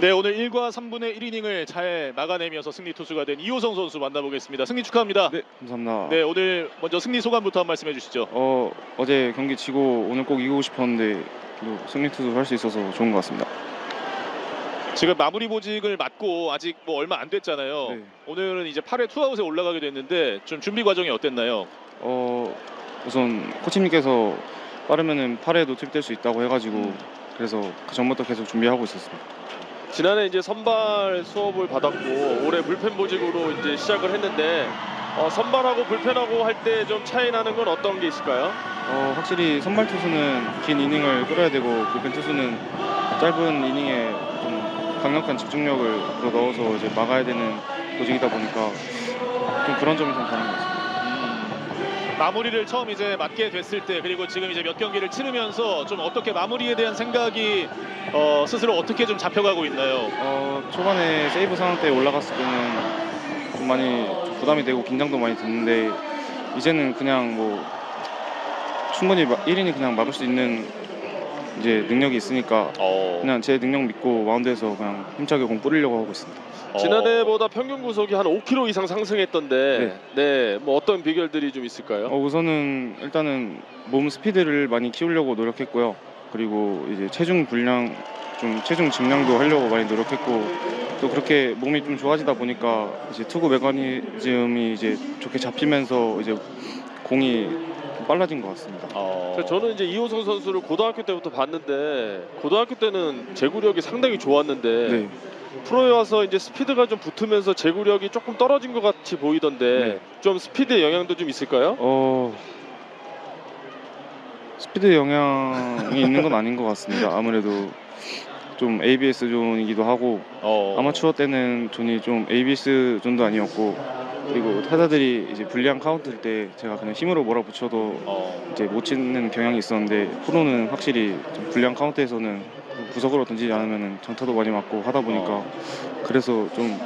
네 오늘 1과 3분의 1이닝을 잘 막아내면서 승리 투수가 된 이호성 선수 만나보겠습니다. 승리 축하합니다. 네, 감사합니다. 네 오늘 먼저 승리 소감부터 한 말씀해 주시죠. 어, 어제 경기 지고 오늘 꼭 이기고 싶었는데 또 승리 투수 할 수 있어서 좋은 것 같습니다. 지금 마무리 보직을 맞고 아직 뭐 얼마 안 됐잖아요. 네. 오늘은 이제 8회 투아웃에 올라가게 됐는데 좀 준비 과정이 어땠나요? 어, 우선 코치님께서 빠르면은 8회도 투입될 수 있다고 해가지고 음. 그래서 그 전부터 계속 준비하고 있었습니다. 지난해 이제 선발 수업을 받았고 올해 불펜 보직으로 이제 시작을 했는데 어, 선발하고 불펜하고 할 때 좀 차이 나는 건 어떤 게 있을까요? 어, 확실히 선발 투수는 긴 이닝을 끌어야 되고 불펜 투수는 짧은 이닝에 좀 강력한 집중력을 넣어서 이제 막아야 되는 조직이다 보니까 좀 그런 점이 좀 다른 것 같습니다. 마무리를 처음 이제 맡게 됐을 때 그리고 지금 이제 몇 경기를 치르면서 좀 어떻게 마무리에 대한 생각이 어, 스스로 어떻게 좀 잡혀가고 있나요? 어, 초반에 세이브 상황 때 올라갔을 때는 좀 많이 좀 부담이 되고 긴장도 많이 됐는데 이제는 그냥 뭐 충분히 1인이 그냥 막을 수 있는 이제 능력이 있으니까 어, 그냥 제 능력 믿고 마운드에서 그냥 힘차게 공 뿌리려고 하고 있습니다. 어, 지난해보다 평균 구속이 한 5kg 이상 상승했던데 네, 뭐 어떤 비결들이 좀 있을까요? 어, 우선은 일단은 몸 스피드를 많이 키우려고 노력했고요. 그리고 이제 체중 분량 좀 체중 증량도 하려고 많이 노력했고 또 그렇게 몸이 좀 좋아지다 보니까 이제 투구 메커니즘이 이제 좋게 잡히면서 이제 공이 좀 빨라진 것 같습니다. 어, 그래서 저는 이제 이호성 선수를 고등학교 때부터 봤는데 고등학교 때는 제구력이 상당히 좋았는데 네, 프로에 와서 이제 스피드가 좀 붙으면서 제구력이 조금 떨어진 것 같이 보이던데 네. 좀 스피드의 영향도 좀 있을까요? 어 스피드 영향이 있는 건 아닌 것 같습니다. 아무래도 좀 ABS 존이기도 하고 어, 아마추어 때는 존이 좀 ABS 존도 아니었고 그리고 타자들이 이제 불리한 카운트일 때 제가 그냥 힘으로 몰아붙여도 어, 이제 못 치는 경향이 있었는데 프로는 확실히 좀 불리한 카운트에서는 구석으로 던지지 않으면 장타도 많이 맞고 하다 보니까 그래서 좀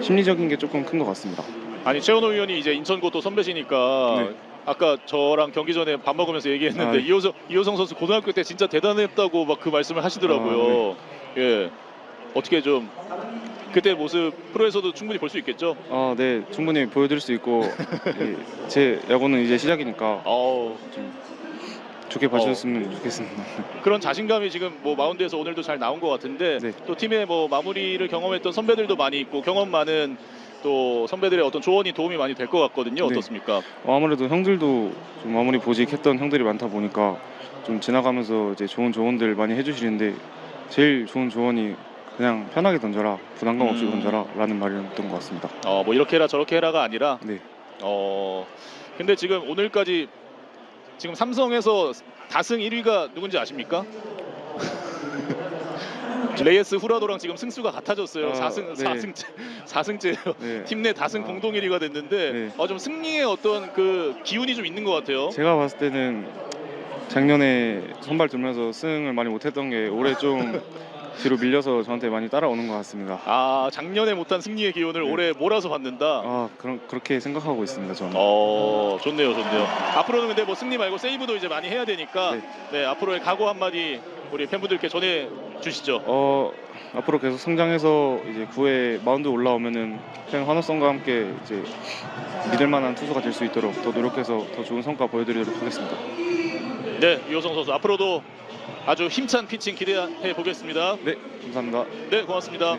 심리적인 게 조금 큰 것 같습니다. 아니 최원호 의원이 이제 인천고또 선배시니까 네. 아까 저랑 경기 전에 밥 먹으면서 얘기했는데 아, 네. 이호성 이호성 선수 고등학교 때 진짜 대단했다고 막 그 말씀을 하시더라고요. 아, 예, 어떻게 좀 그때 모습 프로에서도 충분히 볼 수 있겠죠? 아, 네, 충분히 보여드릴 수 있고 예, 제 야구는 이제 시작이니까 어, 좋게 봐주셨으면 좋겠습니다. 그런 자신감이 지금 뭐 마운드에서 오늘도 잘 나온 것 같은데 네. 또 팀의 뭐 마무리를 경험했던 선배들도 많이 있고 경험 많은 또 선배들의 어떤 조언이 도움이 많이 될 것 같거든요. 네. 어떻습니까? 어, 아무래도 형들도 좀 마무리 보직했던 형들이 많다 보니까 좀 지나가면서 이제 좋은 조언들 많이 해주시는데 제일 좋은 조언이 그냥 편하게 던져라 부담감 없이 음. 던져라라는 말이었던 것 같습니다. 어, 뭐 이렇게 해라 저렇게 해라가 아니라 네. 어, 근데 지금 오늘까지 지금 삼성에서 다승 1위가 누군지 아십니까? 레이스 후라도랑 지금 승수가 같아졌어요. 아, 4승 네. 4승째 4승째예요. 네. 팀내 다승 아. 공동 1위가 됐는데 네. 어, 좀 승리의 어떤 그 기운이 좀 있는 것 같아요. 제가 봤을 때는 작년에 선발 두면서 승을 많이 못했던 게 올해 좀 뒤로 밀려서 저한테 많이 따라오는 것 같습니다. 아 작년에 못한 승리의 기운을 네. 올해 몰아서 받는다. 아 그런 그렇게 생각하고 있습니다 저는. 어 좋네요 좋네요. 앞으로는 근데 뭐 승리 말고 세이브도 이제 많이 해야 되니까 네. 네, 앞으로의 각오 한 마디 우리 팬분들께 전해 주시죠. 어 앞으로 계속 성장해서 이제 9회 마운드 올라오면은 팬 환호성과 함께 이제 믿을 만한 투수가 될 수 있도록 더 노력해서 더 좋은 성과 보여드리도록 하겠습니다. 네, 이호성 선수 앞으로도 아주 힘찬 피칭 기대해 보겠습니다. 네 감사합니다. 네, 고맙습니다.